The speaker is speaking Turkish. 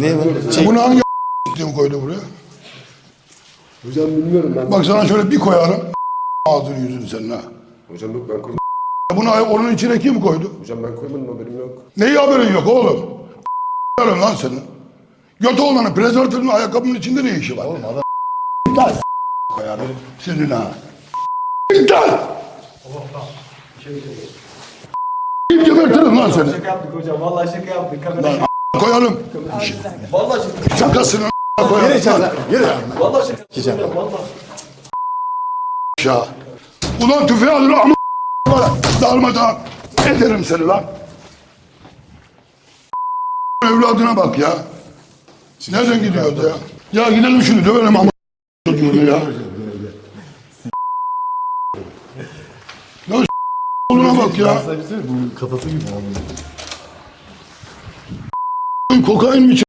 Ne bu? Çek. Bunu hangi s**tiğim koydu buraya? Hocam bilmiyorum ben. Bak sana şöyle bir koyarım. Ağzını yüzünü senin ha. Hocam yok ben koydum. Bunu onun içine kim koydu? Hocam ben koymadım haberim yok. Neyi haberin yok oğlum? Yarın lan senin. Götü olanın prezervatifin ayakkabının içinde ne işi var? Oğlum adam İptal. Koyarım senin ha. İptal. Kim gebertirim lan seni? Şaka yaptık hocam. Vallahi şaka yaptık. Kamera koyalım. Vallahi şaka. Şakasını koyarım. Yürü içeride. Yürü. Vallahi şaka. Hocam vallahi. Ya. Ulan tüfeği alır ama darmadan ederim seni lan. Evladına bak ya. Nereden gidiyordu ya? Ya gidelim şunu dövelim ama çocuğunu ya. Ya oğluna bak ya. Kafası gibi. Kokain mi